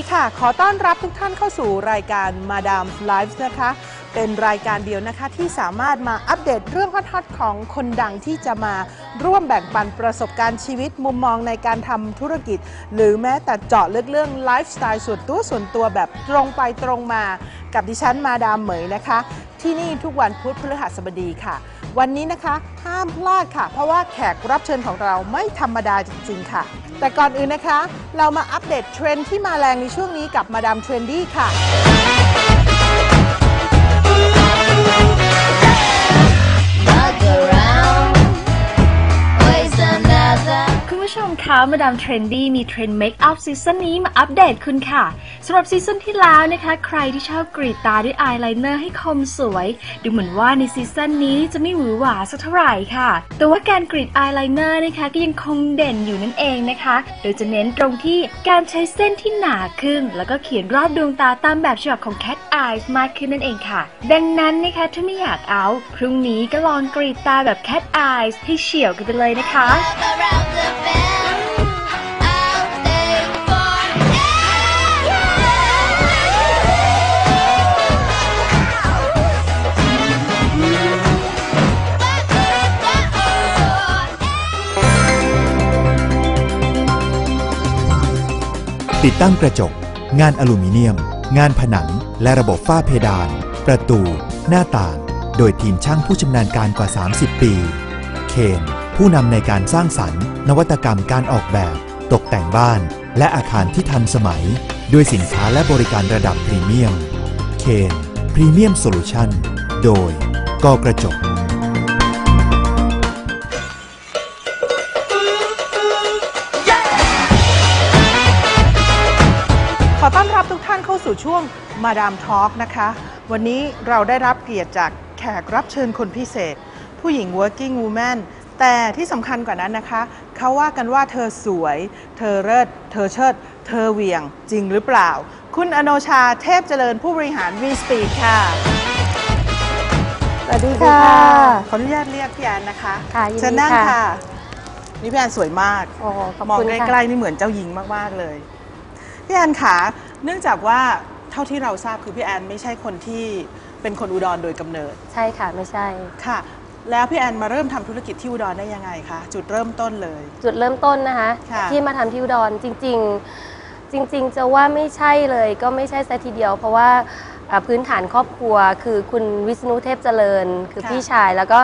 ดีค่ะ ขอต้อนรับทุกท่านเข้าสู่รายการ Madame Lives นะคะ เป็นรายการเดียวนะคะที่สามารถมาอัปเดตเรื่องฮอตๆของคนดังที่จะมาร่วมแบ่งปันประสบการณ์ชีวิตมุมมองในการทำธุรกิจ หรือแม้แต่เจาะลึกเรื่องไลฟ์สไตล์ส่วนตัวส่วนตัวแบบตรงไปตรงมา กับดิฉันมาดามเหมยนะคะ ที่นี่ทุกวันพุธพฤหัสบดีค่ะ วันนี้นะคะห้ามพลาดค่ะ เพราะว่าแขกรับเชิญของเราไม่ธรรมดาจริงๆค่ะ แต่ก่อนอื่นนะคะ เรามาอัปเดตเทรนด์ที่มาแรงในช่วงนี้กับมาดามเทรนดี้ค่ะมาเกอร์ ผู้ชมคะมาดามเทรนดี้มีเทรนด์เมคอัพซีซั่นนี้มาอัปเดตคุณค่ะสำหรับซีซั่นที่แล้วนะคะ ใครที่ชอบกรีดตาด้วยอายไลเนอร์ให้คมสวย ดูเหมือนว่าในซีซั่นนี้จะไม่หวือหวาสักเท่าไหร่ค่ะ แต่ว่าการกรีดอายไลเนอร์นะคะก็ยังคงเด่นอยู่นั่นเองนะคะ โดยจะเน้นตรงที่การใช้เส้นที่หนาขึ้น แล้วก็เขียนรอบดวงตาตามแบบฉบับของ Cat Eyes มากขึ้นนั่นเองค่ะ ดังนั้นนะคะถ้าไม่อยากเอาพรุ่งนี้ก็ลองกรีดตาแบบ Cat Eyes ให้เฉียวกันไปเลยนะคะ ติดตั้งกระจก งานอลูมิเนียม งานผนัง และระบบฝ้าเพดาน ประตู หน้าต่าง โดยทีมช่างผู้ชำนาญการกว่า 30 ปี เคน ผู้นำในการสร้างสรรค์ นวัตกรรมการออกแบบ ตกแต่งบ้าน และอาคารที่ทันสมัย ด้วยสินค้าและบริการระดับพรีเมียม เคนพรีเมียมโซลูชันโดยกกระจกขอต้อนรับทุกท่านเข้าสู่ช่วงมาดามทอล์กนะคะ วันนี้เราได้รับเกียรติจากแขกรับเชิญคนพิเศษ ผู้หญิง working woman แต่ที่สำคัญกว่านั้นนะคะ เขาว่ากันว่าเธอสวย เธอเลิศ เธอเชิด เธอเหวี่ยง จริงหรือเปล่า คุณอโนชาเทพเจริญผู้บริหาร V Speed ค่ะสวัสดีค่ะ ขออนุญาตเรียกพี่แอนนะคะค่ะยินดีเชิญนั่งค่ะค่ะ นี่พี่แอนสวยมาก โอ้ขอบมองคุณใกค่ะล้ๆนี่เหมือนเจ้าหญิงมาก ๆ เลย พี่แอนขาเนื่องจากว่าเท่าที่เราทราบคือพี่แอนไม่ใช่คนที่เป็นคนอุดรโดยกำเนิด ใช่ค่ะ ไม่ใช่ ค่ะ แล้วพี่แอนมาเริ่มทำธุรกิจที่อุดรได้ยังไงคะจุดเริ่มต้นเลย จุดเริ่มต้นนะคะ ค่ะ ที่มาทำที่อุดรจริง ๆ จริง ๆ จะว่าไม่ใช่เลยก็ไม่ใช่ซะทีเดียว เพราะว่าอ่าพื้นฐานครอบครัวคือคุณวิษณุเทพเจริญ คือพี่ชายแล้วก็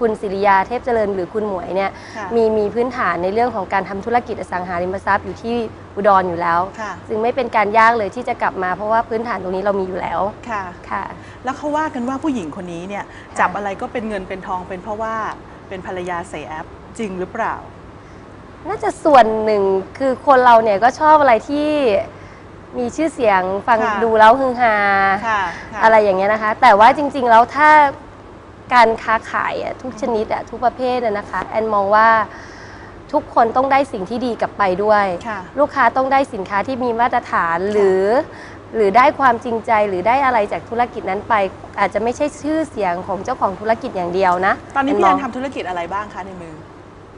คุณศิริยาเทพเจริญ หรือคุณหมวยเนี่ยค่ะมีมีพื้นฐานในเรื่องของการทำธุรกิจอสังหาริมทรัพย์อยู่ที่อุดรอยู่แล้วค่ะจึงไม่เป็นการยากเลยที่จะกลับมาเพราะว่าพื้นฐานตรงนี้เรามีอยู่แล้วค่ะค่ะ แล้วเขาว่ากันว่าผู้หญิงคนนี้เนี่ยจับอะไรก็เป็นเงินเป็นทองเป็นเพราะว่าเป็นภรรยาเสียแอปจริงหรือเปล่า น่าจะส่วนหนึ่งคือคนเราเนี่ยก็ชอบอะไรที่มีชื่อเสียงฟังค่ะดูแล้วฮือฮาค่ะค่ะอะไรอย่างเงี้ยนะคะ แต่ว่าจริง ๆ แล้วถ้า การค้าขายอะทุกชนิดอะทุกประเภทอะนะคะแอนมองว่าทุกคนต้องได้สิ่งที่ดีกลับไปด้วยค่ะลูกค้าต้องได้สินค้าที่มีมาตรฐานหรือ หรือได้ความจริงใจหรือได้อะไรจากธุรกิจนั้นไป อาจจะไม่ใช่ชื่อเสียงของเจ้าของธุรกิจอย่างเดียวนะ ตอนนี้แมพี่มแอองนทำธุรกิจอะไรบ้างคะในมือ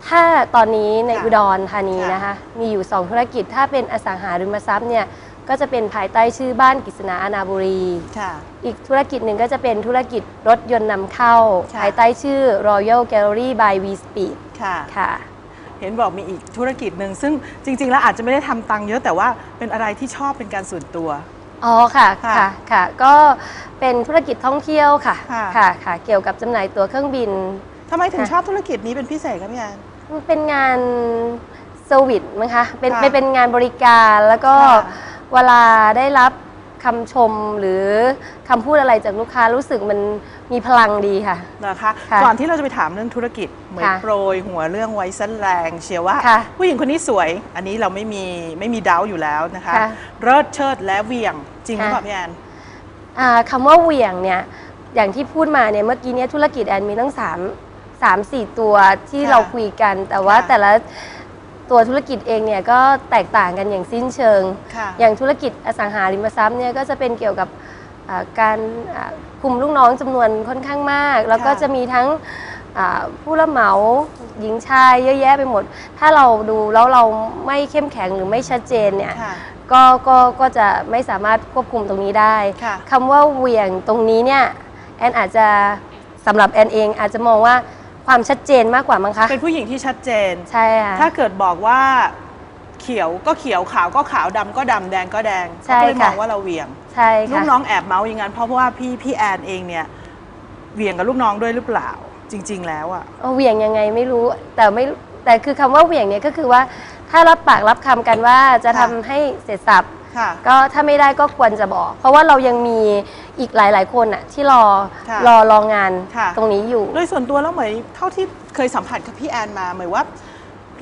ถ้าตอนนี้ในค่ะอุดรธานีค่ะนะคะ มีอยู่ 2 ธุรกิจถ้าเป็นอสังหาริมทรัพย์เนี่ย ก็จะเป็นภายใต้ชื่อบ้านกฤษณาอาณาบุรี ค่ะ อีกธุรกิจหนึ่งก็จะเป็นธุรกิจรถยนต์นำเข้า ค่ะ ภายใต้ชื่อ Royal Gallery by V Speed ค่ะ ค่ะ เห็นบอกมีอีกธุรกิจหนึ่งซึ่งจริง ๆ แล้วอาจจะไม่ได้ทำตังค์เยอะแต่ว่าเป็นอะไรที่ชอบเป็นการส่วนตัว อ๋อค่ะค่ะค่ะค่ะ ก็เป็นธุรกิจท่องเที่ยวค่ะค่ะ ค่ะค่ะ เกี่ยวกับจำหน่ายตั๋วเครื่องบิน ทำไมถึงค่ะ ชอบธุรกิจนี้เป็นพิเศษครับพี่แอน มันเป็นงานเซอร์วิสมั้งคะเป็นค่ะเป็นเป็นงานบริการแล้วก็ค่ะ เวลาได้รับคำชมหรือคำพูดอะไรจากลูกค้ารู้สึกมันมีพลังดีค่ะ นะคะค่ะก่อนที่เราจะไปถามเรื่องธุรกิจเหมือนค่ะโปรยหัวเรื่องไว้สั้นแรง เชียร์ว่า ค่ะผู้หญิงคนนี้สวย อันนี้เราไม่มีไม่มีดาวอยู่แล้วนะคะค่ะเลิศเชิดและเหวียงจริงหรือเปล่าค่ะ พี่แอน อ่าคำว่าเหวี่ยงเนี่ยอย่างที่พูดมาเนี่ยเมื่อกี้เนี่ยธุรกิจแอนมีตั้ง3 3 4ตัวที่ค่ะเราคุยกัน แต่ว่าค่ะแต่ละ ตัวธุรกิจเองเนี่ยก็แตกต่างกันอย่างสิ้นเชิงค่ะอย่างธุรกิจอสังหาริมทรัพย์เนี่ยก็จะเป็นเกี่ยวกับอ่าการอ่าคุมลูกน้องจำนวนค่อนข้างมาก แล้วก็ค่ะจะมีทั้งอ่าผู้รับเหมาหญิงชายเยอะแยะไปหมด ถ้าเราดูแล้วเราไม่เข้มแข็งหรือไม่ชัดเจนเนี่ยค่ะก็ก็ก็จะไม่สามารถควบคุมตรงนี้ได้ค่ะคำว่าเหวี่ยงตรงนี้เนี่ยแอนอาจจะสำหรับแอนเองอาจจะมองว่า ความชัดเจนมากกว่ามั้งคะ เป็นผู้หญิงที่ชัดเจน ใช่ค่ะ ถ้าเกิดบอกว่าเขียวก็เขียวขาวก็ขาวดำก็ดำแดงก็แดงใช่เขาก็เลยมค่ะองว่าเราเหวี่ยงใช่ลูค่ะกน้องแอบเมาส์อย่างนั้นเพราะว่าพี่พี่แอนเองเนี่ยเหวี่ยงกับลูกน้องด้วยหรือเปล่า จริง ๆ แล้วอะเอาเหวี่ยงยังไงไม่รู้แต่ไม่แต่คือคำว่าเหวี่ยงเนี่ยก็คือว่าถ้ารับปากรับคำกันว่าจะทำค่ะให้เสร็จสับ ค่ะ ก็ถ้าไม่ได้ก็ควรจะบอก เพราะว่าเรายังมีอีกหลาย ๆ คนอะที่รอค่ะรอรองานค่ะ ตรงนี้อยู่ โดยส่วนตัวแล้วเหมยเท่าที่เคยสัมผัสกับพี่แอนมาเหมยว่า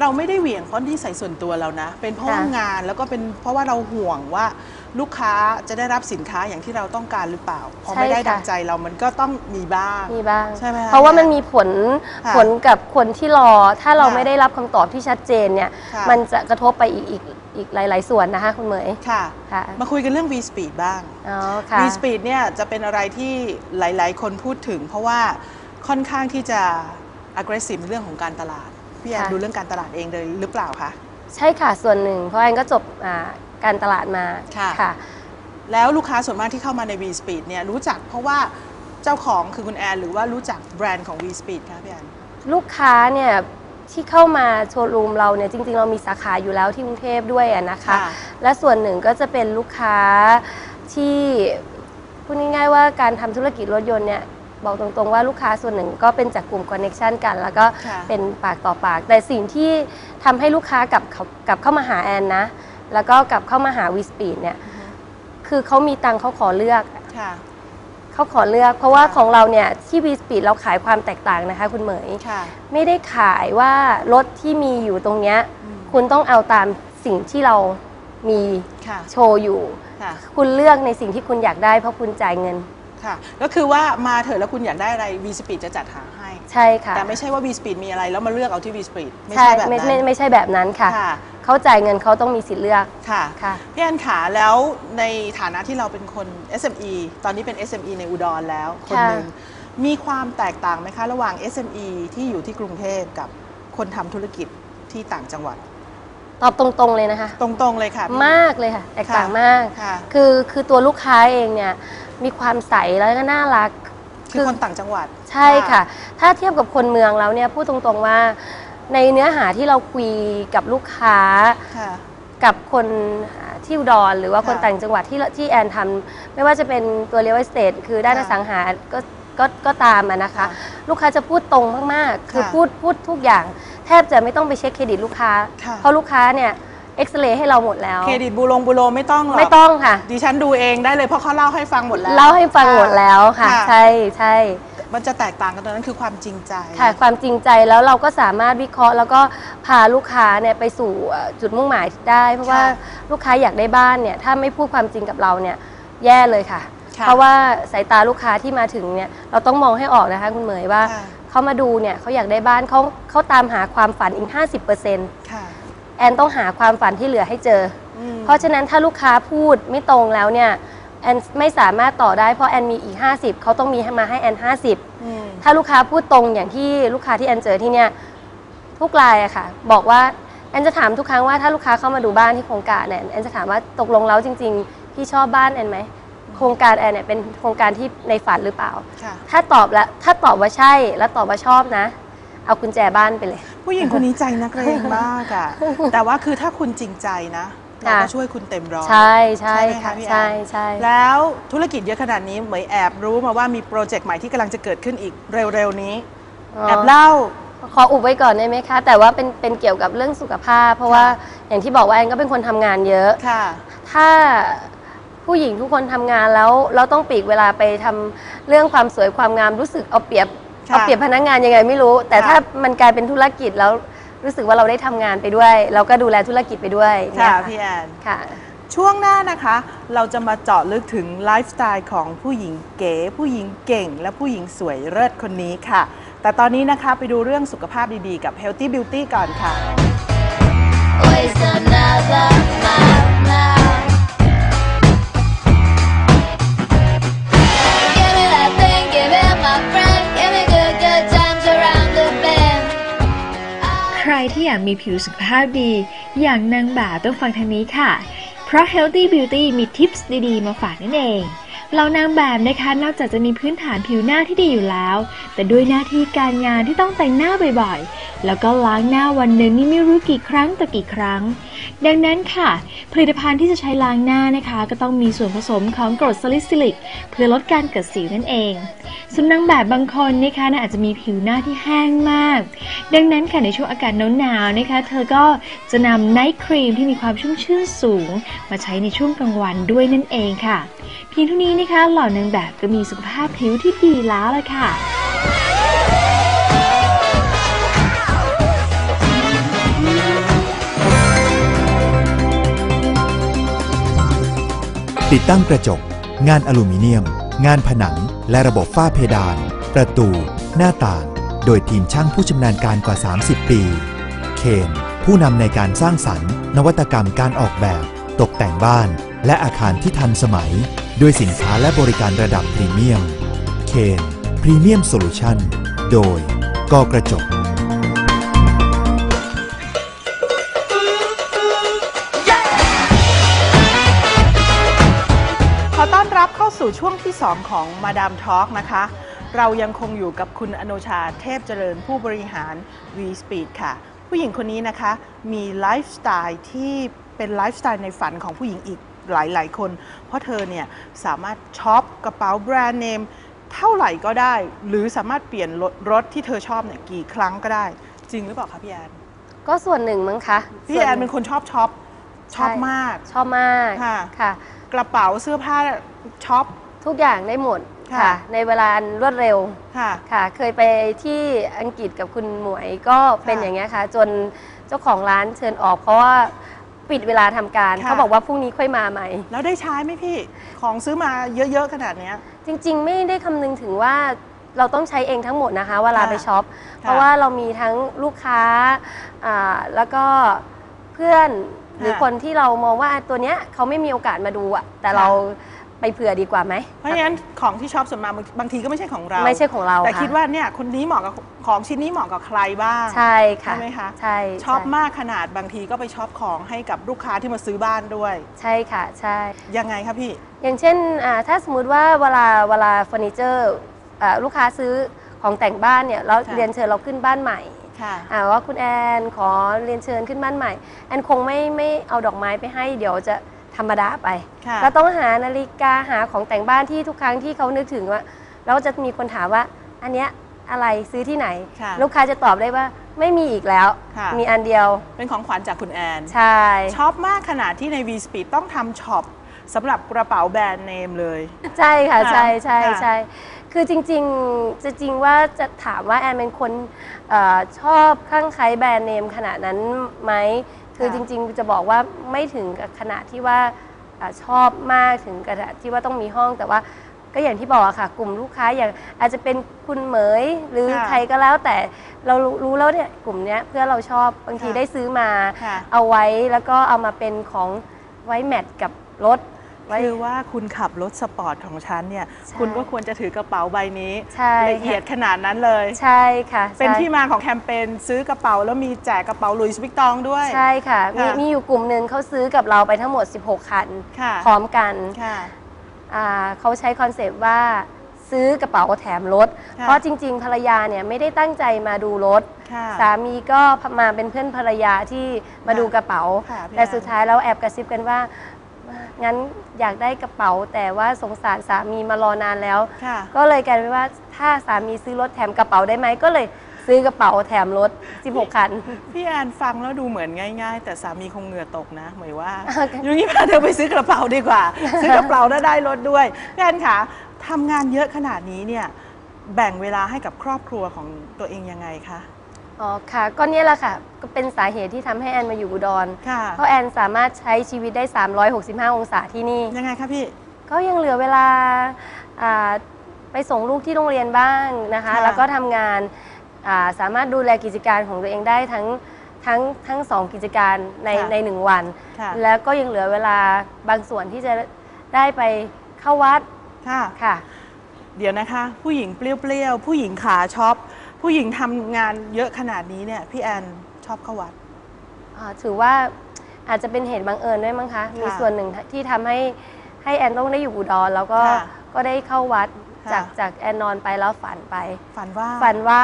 เราไม่ได้เหวี่ยงเพราะนิสัยส่วนตัวเรานะ เป็นเพราะว่าค่ะ งานแล้วก็เป็นเพราะว่าเราห่วงว่าลูกค้าจะได้รับสินค้าอย่างที่เราต้องการหรือเปล่าพอไม่ได้ดังใจเรามันก็ต้องมีบ้าง มีบ้าง ใช่ไหมคะเพราะว่ามันมีผลค่ะผลกับคนที่รอ ถ้าเราค่ะไม่ได้รับคำตอบที่ชัดเจนเนี่ย ค่ะมันจะกระทบไปอีกอีก อีกหลาย ๆ ส่วนนะคะคุณเหมย ค่ะ ค่ะ มาคุยกันเรื่อง V Speed บ้าง อ๋อ ค่ะ V Speed เนี่ยจะเป็นอะไรที่หลาย ๆ คนพูดถึง เพราะว่าค่อนข้างที่จะ aggressive ในเรื่องของการตลาด พี่แอนค่ะ ดูเรื่องการตลาดเองเลยหรือเปล่าคะ ใช่ค่ะ ส่วนหนึ่ง เพราะแอนก็จบอ่าการตลาดมา ค่ะ ค่ะ แล้วลูกค้าส่วนมากที่เข้ามาใน V Speed เนี่ยรู้จักเพราะว่าเจ้าของคือคุณแอนหรือว่ารู้จักแบรนด์ของ V Speed คะพี่แอน ลูกค้าเนี่ย ที่เข้ามาโชว์รูมเราเนี่ยจริง ๆ เรามีสาขาอยู่แล้วที่กรุงเทพด้วยอะนะคะ ค่ะ และส่วนหนึ่งก็จะเป็นลูกค้าที่พูดง่าย ๆ ว่าการทำธุรกิจรถยนต์เนี่ยบอกตรงๆว่าลูกค้าส่วนหนึ่งก็เป็นจากกลุ่มคอนเน็ชันกัน แล้วก็ค่ะ เป็นปากต่อปาก แต่สิ่งที่ทำให้ลูกค้ากลับเขากลับเข้ามาหาแอนนะ แล้วก็กลับเข้ามาหาวิสปีดเนี่ย คือเขามีตังค์เขาขอเลือก ค่ะ เขาขอเลือก เพราะว่าค่ะของเราเนี่ยที่วีสปีดเราขายความแตกต่างนะคะ คุณเหมยค่ะ ไม่ได้ขายว่ารถที่มีอยู่ตรงเนี้ยอืมคุณต้องเอาตามสิ่งที่เรามีค่ะโชว์อยู่ ค่ะ คุณเลือกในสิ่งที่คุณอยากได้เพราะคุณจ่ายเงินค่ะ ก็คือว่ามาเถอะแล้วคุณอยากได้อะไร V Speed จะจัดหาให้ ใช่ค่ะแต่ไม่ใช่ว่า V Speed มีอะไรแล้วมาเลือกเอาที่ V Speed ไม่ใช่ใช่แบบไม่นั้ไม่นไม่ใช่แบบนั้นค่ะ ค่ะ เขาจ่ายเงินเขาต้องมีสิทธิ์เลือก ค่ะ ค่ะ พี่แอนขาแล้วในฐานะที่เราเป็นคน SME ตอนนี้เป็น SME ในอุดรแล้ว คนหนึ่งมีความแตกต่างไหมคะ ระหว่าง SME ที่อยู่ที่กรุงเทพกับคนทำธุรกิจที่ต่างจังหวัด ตอบตรงๆเลยนะคะ ตรงๆเลยค่ะพี่มากเลยค่ะ แตกต่างค่ะมากค่ะคือคือตัวลูกค้าเองเนี่ยมีความใสแล้วก็น่ารักคือคนต่างจังหวัด ใช่ค่ะ ถ้าเทียบกับคนเมืองแล้วเนี่ยพูดตรงๆว่า ในเนื้อหาที่เราคุยกับลูกค้า ค่ะ กับคนที่อุดรหรือว่าคนค่ะต่างจังหวัดที่ที่แอนทำไม่ว่าจะเป็นตัวเรียล e สเต e คือด้านอค่ะสังหาก็ก็ก็ตามอะนะคะ ค่ะลูกค้าจะพูดตรงมากๆ คือค่ะพูดพูดทุกอย่าง แทบจะไม่ต้องไปเช็คเครดิตลูกค้า ค่ะ เพราะลูกค้าเนี่ยเอ็กซเรย์ให้เราหมดแล้ว เครดิตบูลงบูโรไม่ต้องหรอกไม่ต้องค่ะ ดิฉันดูเองได้เลยเพราะเขาเล่าให้ฟังหมดแล้ว เล่าให้ฟังหมดแล้วค่ะ ค่ะ ใช่ใช่ มันจะแตกต่างกันตรงนั้นคือความจริงใจ ค่ะความจริงใจแล้วเราก็สามารถวิเคราะห์ แล้วก็พาลูกค้าเนี่ยไปสู่เอ่อจุดมุ่งหมายได้ เพราะว่าค่ะลูกค้าอยากได้บ้านเนี่ยถ้าไม่พูดความจริงกับเราเนี่ยแย่เลยค่ะ ค่ะเพราะว่าสายตาลูกค้าที่มาถึงเนี่ยเราต้องมองให้ออกนะคะคุณเหมยว่าค่ะ เขามาดูเนี่ยเขาอยากได้บ้านเขาเขาตามหาความฝันอีก 50%ค่ะแอนต้องหาความฝันที่เหลือให้เจอ อืมเพราะฉะนั้นถ้าลูกค้าพูดไม่ตรงแล้วเนี่ย แอนไม่สามารถต่อได้เพราะแอนมีอีก 50 เขาต้องมีให้มาให้แอน50อืมถ้าลูกค้าพูดตรงอย่างที่ลูกค้าที่แอนเจอที่เนี่ยทุกรายอะค่ะ บอกว่าแอนจะถามทุกครั้งว่าถ้าลูกค้าเข้ามาดูบ้านที่โครงการเนี่ยแอนจะถามว่าตกลงแล้วจริง ๆ พี่ชอบบ้านแอนไหมโครงการแอนเนี่ยเป็นโครงการที่ในฝันหรือเปล่าค่ะถ้าตอบแล้วถ้าตอบว่าใช่แล้วตอบว่าชอบนะ เอากุญแจบ้านไปเลย ผู้หญิงคนนี้ใจนักเรงมากอะแต่ว่าคือถ้าคุณจริงใจนะ เราก็ค่ะช่วยคุณเต็มร้อยใช่ใช่ไหมค่ะพี่แอนใช่ใช่แล้วธุรกิจเยอะขนาดนี้เหมยแอบรู้มาว่ามีโปรเจกต์ใหม่ที่กำลังจะเกิดขึ้นอีกเร็วๆนี้แอบเล่าขออุบไว้ก่อนได้ไหมคะ แต่ว่าเป็นเป็นเกี่ยวกับเรื่องสุขภาพ เพราะว่าอย่างที่บอกว่าแอนก็เป็นคนทำงานเยอะค่ะ ถ้าผู้หญิงทุกคนทำงานแล้วเราต้องปลีกเวลาไปทำเรื่องความสวยความงามรู้สึกเอาเปรียบค่ะเอาเปรียบพนักงานยังไงไม่รู้ แต่ค่ะถ้ามันกลายเป็นธุรกิจแล้ว รู้สึกว่าเราได้ทำงานไปด้วย เราก็ดูแลธุรกิจไปด้วยค่ะเนี่ยพี่แอนค่ะ ช่วงหน้านะคะ เราจะมาเจาะลึกถึงไลฟ์สไตล์ของผู้หญิงเก๋ผู้หญิงเก่ง และผู้หญิงสวยเลิศคนนี้ค่ะ แต่ตอนนี้นะคะไปดูเรื่องสุขภาพดีๆ กับ Healthy Beauty ก่อนค่ะ Waste another mile now. Give me that thing, give it my friend. ที่อยากมีผิวสุขภาพดี อย่างนางบ่าต้องฟังทางนี้ค่ะ เพราะ Healthy Beauty มีทิปส์ดีๆ มาฝากนั่นเอง เรานางแบบนะคะนอกจากจะมีพื้นฐานผิวหน้าที่ดีอยู่แล้ว แต่ด้วยหน้าที่การงานที่ต้องแต่งหน้าบ่อยๆ แล้วก็ล้างหน้าวันหนึ่งนี่ไม่รู้กี่ครั้งต่อกี่ครั้ง ดังนั้นค่ะ ผลิตภัณฑ์ที่จะใช้ล้างหน้านะคะ ก็ต้องมีส่วนผสมของกรดซาลิซิลิก เพื่อลดการเกิดสิวนั่นเองส่วนนางแบบบางคนนะคะน่าอาจจะมีผิวหน้าที่แห้งมาก ดังนั้นค่ะในช่วงอากาศหนาวๆนะคะ เธอก็จะนำไนท์ครีมที่มีความชุ่มชื่นสูง มาใช้ในช่วงกลางวันด้วยนั่นเองค่ะ เพียงเท่านี้นะคะ เหล่านางแบบก็มีสุขภาพผิวที่ดีแล้วละค่ะติดตั้งกระจก งานอลูมิเนียม งานผนัง และระบบฝ้าเพดาน ประตู หน้าต่าง โดยทีมช่างผู้ชำนาญการกว่า 30 ปี เคน ผู้นำในการสร้างสรรค์ นวัตกรรมการออกแบบ ตกแต่งบ้าน และอาคารที่ทันสมัย ด้วยสินค้าและบริการระดับพรีเมียม เคนพรีเมียมโซลูชันโดยกกระจก ขอต้อนรับเข้าสู่ช่วงที่ 2 ของมาดามทอล์กนะคะ เรายังคงอยู่กับคุณอโนชาเทพเจริญผู้บริหาร V Speed ค่ะ ผู้หญิงคนนี้นะคะ มีไลฟ์สไตล์ที่เป็นไลฟ์สไตล์ในฝันของผู้หญิงอีก หลายๆ คน เพราะเธอเนี่ยสามารถช็อปกระเป๋าแบรนด์เนมเท่าไหร่ก็ได้ หรือสามารถเปลี่ยนรถรถที่เธอชอบเนี่ยกี่ครั้งก็ได้ จริงหรือเปล่าคะพี่แอนก็ส่วนหนึ่งมั้งคะพี่ส่วแอนเป็นคนชอบช็อปช็อปใช่มากชอบมากค่ะค่ะ กระเป๋าเสื้อผ้าช็อปทุกอย่างได้หมดค่ะค่ะ ในเวลาอันรวดเร็วค่ะค่ะ เคยไปที่อังกฤษกับคุณหมวยก็เป็นค่ะอย่างเงี้ยค่ะ จนเจ้าของร้านเชิญออกเพราะว่า ปิดเวลาทำการ ค่ะ เขาบอกว่าพรุ่งนี้ค่อยมาใหม่ แล้วได้ใช้ไหมพี่ ของซื้อมาเยอะๆขนาดเนี้ย จริงๆ ไม่ได้คำนึงถึงว่าเราต้องใช้เองทั้งหมดนะคะ เวลาค่ะไปช็อป เพราะว่าเรามีทั้งลูกค้าอ่าแล้วก็เพื่อนหรือค่ะคนที่เรามองว่าตัวเนี้ยเขาไม่มีโอกาสมาดูอะแต่ค่ะ เรา ไปเผื่อดีกว่าไหม เพราะฉะนั้นของที่ชอบส่วนมากบางบางทีก็ไม่ใช่ของเราไม่ใช่ของเราแต่ะคิดว่าเนี่ยคนนี้เหมาะกับของชิ้นนี้เหมาะกับใครบ้างใช่ค่ะใช่ไหมคะใช่ชอบใช่มากขนาดบางทีก็ไปช็อปของให้กับลูกค้าที่มาซื้อบ้านด้วย ใช่ค่ะใช่ยังไงคะพี่ อย่างเช่นอ่าถ้าสมมุติว่าเวลาเวลาเฟอร์นิเจอร์อ่าลูกค้าซื้อของแต่งบ้านเนี่ยแล้วค่ะ เรียนเชิญเราขึ้นบ้านใหม่ ค่ะ อ่าว่าคุณแอนขอเรียนเชิญขึ้นบ้านใหม่ แอนคงไม่ไม่เอาดอกไม้ไปให้ เดี๋ยวจะ ธรรมดาไปค่ะก็ต้องหานาฬิกาหาของแต่งบ้านที่ทุกครั้งที่เขานึกถึงว่าแล้วจะมีคนถามว่า อันเนี้ยอะไรซื้อที่ไหน ค่ะลูกค้าจะตอบได้ว่าไม่มีอีกแล้ว ค่ะ มีอันเดียวเป็นของขวัญจากคุณแอน ใช่ ชอบมากขนาดที่ใน V Speed ต้องทำช็อปสำหรับกระเป๋าแบรนด์เนมเลย ใช่ค่ะค่ะใช่ใช่ค่ะใช่คือจริงๆจะจริงว่าจะถามว่าแอนเป็นคนเออชอบคลั่งไคล้แบรนด์เนมขนาดนั้นไหม คือจริงๆจะบอกว่าไม่ถึงกับขนาดที่ว่าอ่าชอบมากถึงขนาดที่ว่าต้องมีห้องแต่ว่าก็อย่างที่บอกอะค่ะ กลุ่มลูกค้าอย่างอาจจะเป็นคุณเหมยหรือค่ะใครก็แล้วแต่เรารู้รู้แล้วเนี่ยกลุ่มเนี้ยเพื่อเราชอบบางทีค่ะได้ซื้อมาค่ะเอาไว้แล้วก็เอามาเป็นของไว้แมทกับรถไว้ คือว่าคุณขับรถสปอร์ตของฉันเนี่ยใช่คุณก็ควรจะถือกระเป๋าใบนี้ใช่ละเอียดค่ะขนาดนั้นเลย ใช่ค่ะ เป็นใช่ที่มาของแคมเปญซื้อกระเป๋าแล้วมีแจกกระเป๋าลุยส์วิกตองด้วย ใช่ค่ะ มีค่ะมีอยู่กลุ่มหนึ่งเขาซื้อกับเราไปทั้งหมด 16 คันค่ะพร้อมกันค่ะอ่าเขาใช้คอนเซปต์ว่าซื้อกระเป๋าแถมรถค่ะเพราะจริง ๆ ภรรยาเนี่ยไม่ได้ตั้งใจมาดูรถค่ะสามีก็มาเป็นเพื่อนภรรยาที่มาดูกระเป๋าค่ะพี่แต่แอนสุดท้ายแล้วแอบกระซิบกันว่า งั้นอยากได้กระเป๋า แต่ว่าสงสารสามีมารอนานแล้ว ค่ะ ก็เลยกลายเป็นว่าถ้าสามีซื้อรถแถมกระเป๋าได้ไหมก็เลยซื้อกระเป๋าแถมรถ 16 คัน พี่แอนฟังแล้วดูเหมือนง่าย ๆ แต่สามีคงเหงื่อตกนะหมายว่าอย่างนี้พาเธอไปซื้อกระเป๋าดีกว่า ซื้อกระเป๋าแล้วได้รถด้วยพี่แอนคะทำงานเยอะขนาดนี้เนี่ยแบ่งเวลาให้กับครอบครัวของตัวเองยังไงคะ อ๋อค่ะก็เนี่ยแหละค่ะ ก็เป็นสาเหตุที่ทำให้แอนมาอยู่อุดร ค่ะ เพราะแอนสามารถใช้ชีวิตได้ 365 องศาที่นี่ ยังไงคะพี่ ก็ยังเหลือเวลาอ่าไปส่งลูกที่โรงเรียนบ้างนะคะ ค่ะ แล้วก็ทำงานอ่าสามารถดูแลกิจการของตัวเองได้ทั้งทั้งทั้งสองกิจการในในหนึ่งวัน ค่ะ แล้วก็ยังเหลือเวลาบางส่วนที่จะได้ไปเข้าวัดค่ะ ค่ะ เดี๋ยวนะคะ ผู้หญิงเปรี้ยวๆ ผู้หญิงขาช็อป ผู้หญิงทำงานเยอะขนาดนี้เนี่ยพี่แอนชอบเข้าวัด อ่าถือว่าอาจจะเป็นเหตุบังเอิญด้วยมั้งคะ มีส่วนหนึ่งที่ทำให้ให้แอนต้องได้อยู่อุดรแล้วก็ค่ะก็ได้เข้าวัดค่ะ จากจากแอนนอนไปแล้วฝันไป ฝันว่า ฝันว่า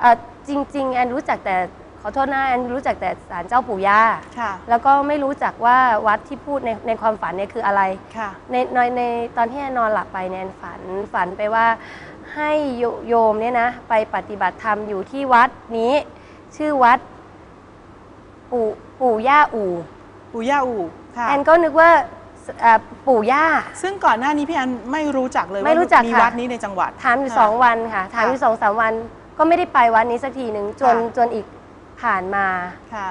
เอ่อจริง ๆ แอนรู้จักแต่ขอโทษนะแอนรู้จักแต่ศาลเจ้าปู่ย่าค่ะ แล้วก็ไม่รู้จักว่าวัดที่พูดในในความฝันเนี่ยคืออะไร ค่ะ ในในในตอนที่แอนนอนหลับไปเนี่ยแอนฝันฝันไปว่า ให้โยโยมเนี่ยนะไปปฏิบัติธรรมอยู่ที่วัดนี้ ชื่อวัด ปู่ปู่ย่าอู่ปู่ย่าอู่ค่ะแอนก็นึกว่าเอ่อปู่ย่า ซึ่งก่อนหน้านี้พี่แอนไม่รู้จักเลยไม่ว่ารู้จักมีค่ะ วัดนี้ในจังหวัด ถามอยู่ค่ะสองวันค่ะ ถามอยู่ค่ะสองสามวัน ก็ไม่ได้ไปวัดนี้สักทีหนึ่งจนค่ะ จนอีกผ่านมา ค่ะ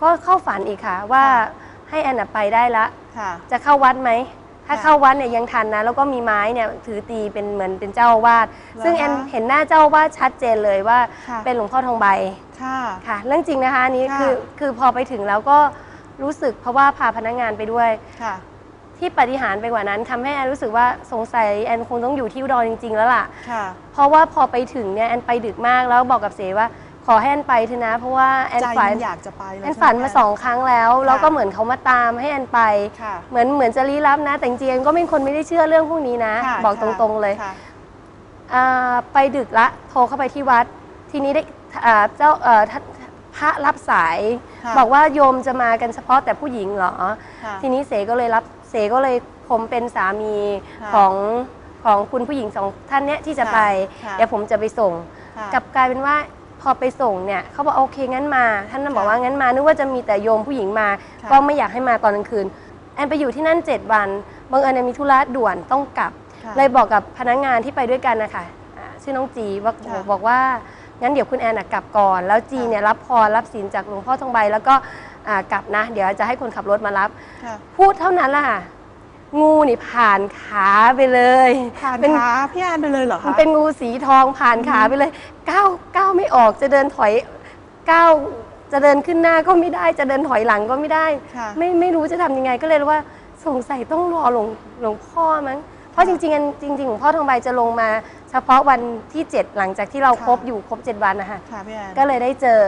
ก็เข้าฝันอีกค่ะ ว่าค่ะ ให้แอนนะไปได้ละ ค่ะ จะเข้าวัดไหม ถ้าค่ะเข้าวัดเนี่ยยังทันนะ แล้วก็มีไม้เนี่ยถือตีเป็นเหมือนเป็นเจ้าอาวาดเหรอซึ่งแอนคะเห็นหน้าเจ้าอาวาดชัดเจนเลยว่าค่ะ เป็นหลวงพ่อทองใบค่ะ ค่ะ เรื่องจริงนะคะอันนี้ค่ะ คือคือพอไปถึงแล้วก็รู้สึกเพราะว่าพาพนักงานไปด้วย ค่ะ ที่ปฏิหารย์ไปกว่านั้นทำให้แอนรู้สึกว่าสงสัยแอนคงต้องอยู่ที่อุดรจริง ๆ แล้วล่ะ ค่ะ เพราะว่าพอไปถึงเนี่ยแอนไปดึกมากแล้วบอกกับเสว่า ขอให้แอนไปเถอะนะ เพราะว่าแอนใจฝันมันอยากจะไปเลยแอนฝันมาใช่ไห สองครั้งแล้วแล้วก็เหมือนเขามาตามให้แอนไป ค่ะเหมือนเหมือนจะลี้ลับนะ แต่จริงๆแอนก็เป็นคนไม่ได้เชื่อเรื่องพวกนี้นะ ค่ะบอกตค่ะรงๆเลยค่ะ อ่าไปดึกละโทรเข้าไปที่วัด ทีนี้ได้อ่าเจ้าเอ่อท่านพระรับสาย ค่ะ บอกว่าโยมจะมากันเฉพาะแต่ผู้หญิงเหรอ ค่ะ ทีนี้เสก็เลยรับเสก็เลยผมเป็นสามีค่ะของของคุณผู้หญิงสองท่านเนี้ยที่จะค่ะไป ค่ะเดี๋ยวผมจะไปส่ง ค่ะ กลับกลายเป็นว่า พอไปส่งเนี่ยเขาบอกโอเคงั้นมา ท่านนั้นบอกค่ะว่างั้นมานึกว่าจะมีแต่โยมผู้หญิงมาค่ะก็ไม่อยากให้มาตอนกลางคืน แอนไปอยู่ที่นั่น 7 วันบังเอิญแอนมีธุระด่วนต้องกลับค่ะเลยบอกกับพนักงานที่ไปด้วยกันนะคะอ่าชื่อน้องจีว่าค่ะบอกว่างั้นเดี๋ยวคุณแอนนะกลับก่อน แล้วจีค่ะเนี่ยรับพรรับศีลจากหลวงพ่อทองใบแล้วก็อ่ากลับนะ เดี๋ยวจะให้คนขับรถมารับค่ะพูดเท่านั้นล่ะค่ะ งูนี่ผ่านขาไปเลยผ่านเป็นขาพี่แอนไปเลยเหรอมันคะ เป็นงูสีทองผ่านขาไปเลยก้าวก้าวไม่ออกจะเดินถอยก้าวจะเดินขึ้นหน้าก็ไม่ได้จะเดินถอยหลังก็ไม่ได้ ค่ะ ไม่ไม่รู้จะทำยังไงก็เลยรู้ว่าสงสัยต้องรอหลวงหลวงพ่อมั้งเพราะจริงๆอันจริงๆหลวงพ่อทองใบจะลงมา เฉพาะวันที่ 7 หลังจากที่เราค่ะครบอยู่ครบ 7 วันนะคะค่ะพี่แอน ก็เลยได้เจอ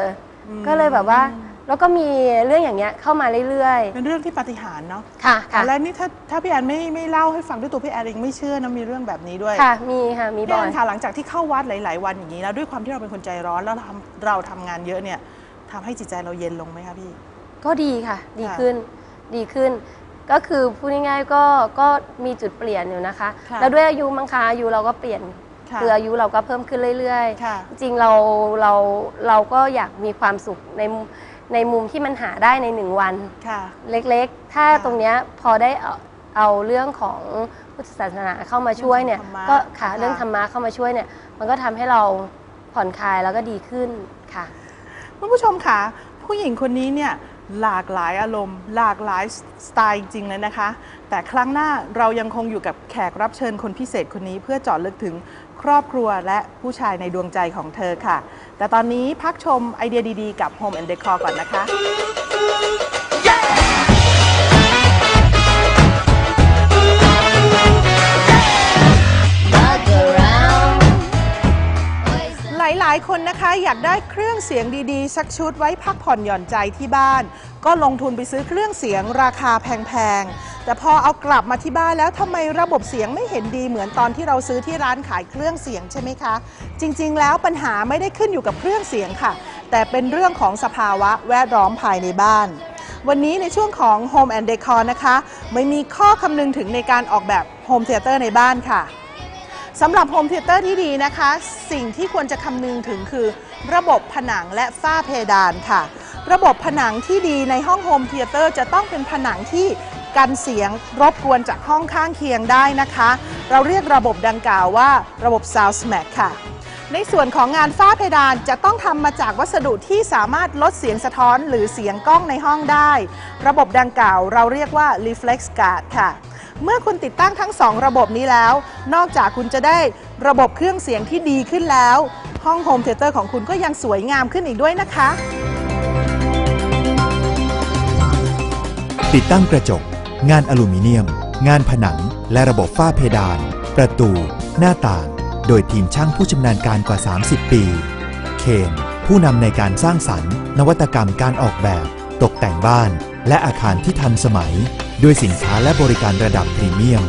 อม ก็เลยแบบว่า แล้วก็มีเรื่องอย่างเงี้ยเข้ามาเรื่อยเป็นเรื่องที่ปาฏิหาริย์เนาะๆ ค่ะค่ะและนี่ถ้าถ้าพี่แอนไม่ไม่เล่าให้ฟังด้วยตัวพี่แอนเองไม่เชื่อนะมีเรื่องแบบนี้ด้วยค่ะมีค่ะมีพี่บ่แออย นค่ะหลังจากที่เข้าวัดหลาย ๆ วันอย่างนี้แล้วด้วยความที่เราเป็นคนใจร้อนแล้วเราทำเราทำงานเยอะเนี่ยทำให้จิตใจเราเย็นลงไหมคะพี่ ก็ดีค่ะ ดีค่ะขึ้นดีขึ้น ก็คือพูดง่ายๆก็ก็มีจุดเปลี่ยนอยู่นะคะ ค่ะแล้วด้วยอายุมั้งคะอายุเราก็เปลี่ยนค่ะคืออายุเราก็เพิ่มขึ้นเรื่อยค่ะ ๆ จริงๆเราเราเราก็อยากมีความสุขใน ในมุมที่มันหาได้ในหนึ่งวัน ค่ะ เล็กๆ ถ้าค่ะตรงเนี้ยพอได้เอาเอาเรื่องของพุทธศาสนาเข้ามาช่วยเนี่ย เรื่องธรรมะก็ค่ะค่ะ เรื่องธรรมะเข้ามาช่วยเนี่ย มันก็ทำให้เราผ่อนคลายแล้วก็ดีขึ้นค่ะ คุณผู้ชมค่ะ ผู้หญิงคนนี้เนี่ยหลากหลายอารมณ์ หลากหลายสไตล์จริงๆเลยนะคะ แต่ครั้งหน้าเรายังคงอยู่กับแขกรับเชิญคนพิเศษคนนี้เพื่อเจาะลึกถึง ครอบครัวและผู้ชายในดวงใจของเธอค่ะ แต่ตอนนี้พักชมไอเดียดีๆ กับ Home and Decor ก่อนนะคะ หลายๆ คนนะคะอยากได้เครื่องเสียงดีๆ สักชุดไว้พักผ่อนหย่อนใจที่บ้าน ก็ลงทุนไปซื้อเครื่องเสียงราคาแพงๆ แต่พอเอากลับมาที่บ้านแล้วทำไมระบบเสียงไม่เห็นดีเหมือนตอนที่เราซื้อที่ร้านขายเครื่องเสียงใช่ไหมคะ จริงๆ แล้วปัญหาไม่ได้ขึ้นอยู่กับเครื่องเสียงค่ะ แต่เป็นเรื่องของสภาวะแวดล้อมภายในบ้าน วันนี้ในช่วงของ Home and Decor นะคะ ไม่มีข้อคำนึงถึงในการออกแบบ Home Theater ในบ้านค่ะสำหรับโฮมเทเตอร์ที่ดีนะคะ สิ่งที่ควรจะคำนึงถึงคือระบบผนังและฝ้าเพดานค่ะ ระบบผนังที่ดีในห้องโฮมเทเตอร์จะต้องเป็นผนังที่ กันเสียงรบกวนจากห้องข้างเคียงได้นะคะ เราเรียกระบบดังกล่าวว่าระบบ Sound Smack ค่ะ ในส่วนของงานฝ้าเพดานจะต้องทำมาจากวัสดุที่สามารถลดเสียงสะท้อนหรือเสียงกล้องในห้องได้ ระบบดังกล่าวเราเรียกว่า Reflex Guard ค่ะเมื่อคุณติดตั้งทั้ง 2 ระบบนี้แล้ว นอกจากคุณจะได้ระบบเครื่องเสียงที่ดีขึ้นแล้ว ห้องโฮมเทเตอร์ของคุณก็ยังสวยงามขึ้นอีกด้วยนะคะ ติดตั้งกระจก งานอลูมิเนียม งานผนัง และระบบฝ้าเพดาน ประตู หน้าต่าง โดยทีมช่างผู้ชำนาญการกว่า 30 ปี เคน ผู้นำในการสร้างสรรค์ นวัตกรรมการออกแบบ ตกแต่งบ้าน และอาคารที่ทันสมัย ด้วยสินค้าและบริการระดับพรีเมียม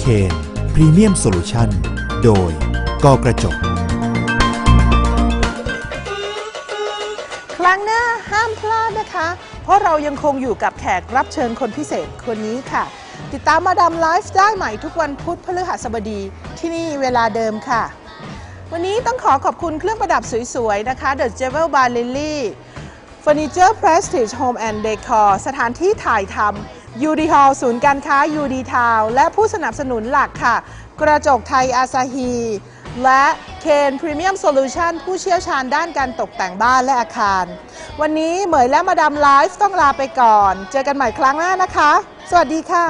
เคนพรีเมียมโซลูชันโดยกกระจก ครั้งหน้าห้ามพลาดนะคะ เพราะเรายังคงอยู่กับแขกรับเชิญคนพิเศษคนนี้ค่ะ ติดตามมาดามไลฟ์ได้ใหม่ทุกวันพุธพฤหัสบดีที่นี่เวลาเดิมค่ะ วันนี้ต้องขอขอบคุณเครื่องประดับสวยๆ นะคะ The Jewel Bar Lily Furniture Prestige Home and Decor สถานที่ถ่ายทำ UD Hall ศูนย์การค้า UD Town และผู้สนับสนุนหลักค่ะ กระจกไทยอาซาฮี และเคนพรีเมียมโซลูชันผู้เชี่ยวชาญด้านการตกแต่งบ้านและอาคาร วันนี้เหมยและมาดามไลฟ์ต้องลาไปก่อน เจอกันใหม่ครั้งหน้านะคะ สวัสดีค่ะ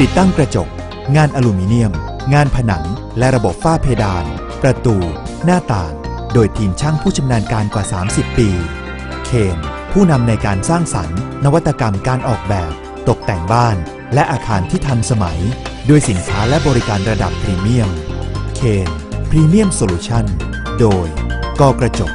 ติดตั้งกระจก งานอลูมิเนียม งานผนัง และระบบฝ้าเพดาน ประตู หน้าต่าง โดยทีมช่างผู้ชำนาญการกว่า 30 ปี เคนผู้นำในการสร้างสรรค์ นวัตกรรมการออกแบบ ตกแต่งบ้าน และอาคารที่ทันสมัย ด้วยสินค้าและบริการระดับพรีเมียม เคนพรีเมียมโซลูชันโดยกกระจก